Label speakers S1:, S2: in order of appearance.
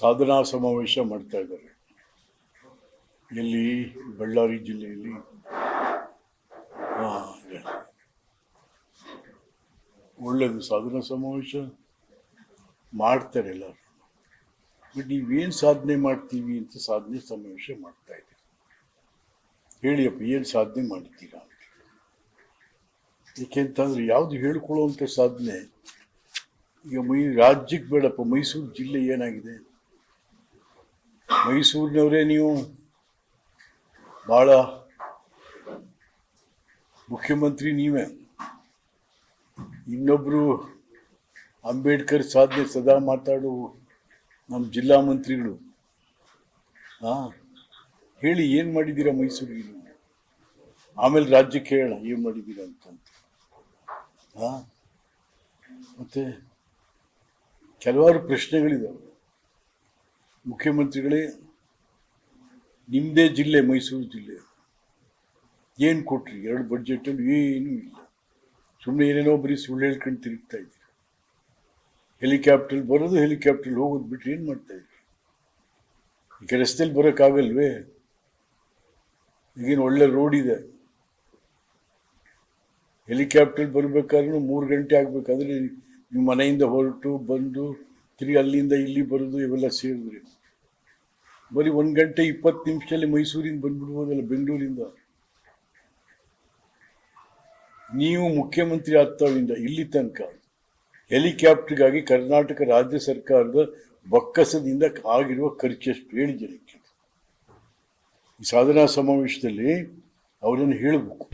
S1: ಸಾಧನಾ ಸಮಾವೇಶ ಮಾಡ್ತಾ ಇದ್ದಾರೆ. ಎಲ್ಲಿ ಬಳ್ಳಾರಿ ಜಿಲ್ಲೆಯಲ್ಲಿ. ಒಳ್ಳೆಯದು ಸಾಧನಾ ಸಮಾವೇಶ ಮಾಡ್ತಾರೆ ಎಲ್ಲರೂ. ಬಟ್ ನೀವೇನು ಸಾಧನೆ ಮಾಡ್ತೀವಿ ಅಂತ ಸಾಧನೆ ಸಮಾವೇಶ ಮಾಡ್ತಾ ಇದ್ದೀವಿ ಹೇಳಿಯಪ್ಪ ಏನು ಸಾಧನೆ ಮಾಡ್ತೀರಾ ಏಕೆಂತಂದ್ರೆ ಯಾವುದು ಹೇಳ್ಕೊಳ್ಳುವಂಥ ಸಾಧನೆ, ಈಗ ಮೈ ರಾಜ್ಯಕ್ಕೆ ಬೇಡಪ್ಪ, ಮೈಸೂರು ಜಿಲ್ಲೆ ಏನಾಗಿದೆ? ಮೈಸೂರಿನವರೇ ನೀವು ಭಾಳ ಮುಖ್ಯಮಂತ್ರಿ ನೀವೇ. ಇನ್ನೊಬ್ಬರು ಅಂಬೇಡ್ಕರ್ ಸಾಧನೆ ಸದಾ ಮಾತಾಡು ನಮ್ಮ ಜಿಲ್ಲಾ ಮಂತ್ರಿಗಳು. ಹಾಂ, ಹೇಳಿ ಏನು ಮಾಡಿದ್ದೀರಾ ಮೈಸೂರಿಗೆ ಆಮೇಲೆ ರಾಜ್ಯಕ್ಕೆ ಹೇಳ ಏನು ಮಾಡಿದ್ದೀರಾ ಅಂತಂತ. ಹಾಂ, ಮತ್ತೆ ಕೆಲವಾರು ಪ್ರಶ್ನೆಗಳಿದಾವೆ. ಮುಖ್ಯಮಂತ್ರಿಗಳೇ ನಿಮ್ಮದೇ ಜಿಲ್ಲೆ, ಮೈಸೂರು ಜಿಲ್ಲೆ, ಏನು ಕೊಟ್ರಿ? ಎರಡು ಬಡ್ಜೆಟಲ್ಲಿ ಏನೂ ಇಲ್ಲ. ಸುಮ್ಮನೆ ಏನೇನೋ ಬರೀ ಸುಳ್ಳು ಹೇಳ್ಕೊಂಡು ತಿರುಗ್ತಾ ಇದ್ದೀರಿ. ಹೆಲಿಕಾಪ್ಟರ್ ಬರೋದು ಹೆಲಿಕಾಪ್ಟರ್ ಹೋಗೋದು ಬಿಟ್ಟರೆ ಏನು ಮಾಡ್ತಾ ಇದ್ರಿ? ಈಗ ರಸ್ತೆಯಲ್ಲಿ ಬರೋಕ್ಕಾಗಲ್ವೇ? ಈಗೇನು ಒಳ್ಳೆ ರೋಡ್ ಇದೆ. ಹೆಲಿಕಾಪ್ಟರ್ ಬರಬೇಕಾದ್ರೂ ಮೂರು ಗಂಟೆ ಆಗಬೇಕಾದ್ರೆ ನಿಮ್ಮ ಮನೆಯಿಂದ ಹೊರಟು, ಬಂದು ತಿರುಗಿ ಅಲ್ಲಿಂದ ಇಲ್ಲಿ ಬರೋದು ಇವೆಲ್ಲ ಸೇರಿದ್ರಿ. ಬರೀ ಒಂದು ಗಂಟೆ ಇಪ್ಪತ್ತು ನಿಮಿಷದಲ್ಲಿ ಮೈಸೂರಿಂದ ಬಂದ್ಬಿಡ್ಬೋದಲ್ಲ, ಬೆಂಗಳೂರಿಂದ. ನೀವು ಮುಖ್ಯಮಂತ್ರಿ ಆಗ್ತಾವಿಂದ ಇಲ್ಲಿ ತನಕ ಹೆಲಿಕಾಪ್ಟರ್ಗಾಗಿ ಕರ್ನಾಟಕ ರಾಜ್ಯ ಸರ್ಕಾರದ ಬೊಕ್ಕಸದಿಂದ ಆಗಿರುವ ಖರ್ಚೆಷ್ಟು ಹೇಳಿ ಜನಕ್ಕೆ. ಈ ಸಾಧನಾ ಸಮಾವೇಶದಲ್ಲಿ ಅವರನ್ನು ಹೇಳಬೇಕು.